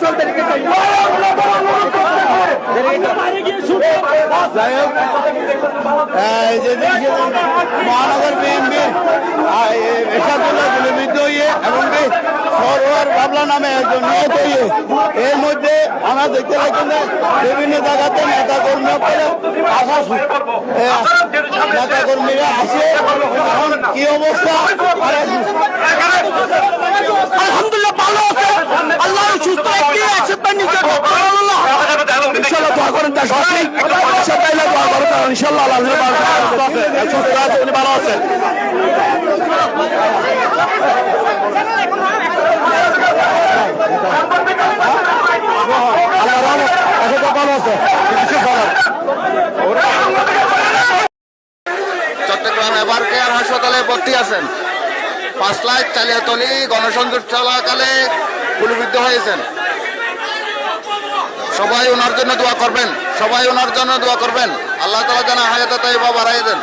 চলতে যাই হোক মহানগর বিএনপি এসাদুল্লাহ গুলিবিদ্ধ হয়ে এমনকি সরোয়ার বাবলা নামে একজন নিহত হয়ে এর মধ্যে আমরা দেখতে পাচ্ছেন যে বিভিন্ন জায়গাতে নেতা কর্মী নেতা কর্মীরা আসে এখন কি অবস্থা আলহামদুলিল্লাহ ভালো আছে আল্লাহ সুস্থ রাখি একসাথে নিজে আল্লাহ ইনশাআল্লাহ দোয়া করেন তার সঠিক একসাথে দোয়া করেন তার ইনশাআল্লাহ আল্লাহ ভালো আছে সুস্থ আছে, উনি চট্টগ্রাম এবার কেয়ার হাসপাতালে ভর্তি আছেন। পাঁচ লাইট চালিয়াতলি গণসংযোগ চলাকালে গুলিবিদ্ধ হয়েছেন। সবাই ওনার জন্য দোয়া করবেন, সবাই ওনার জন্য দোয়া করবেন। আল্লাহ তালা যেন হায়াত তাই বাবা রায় দেন।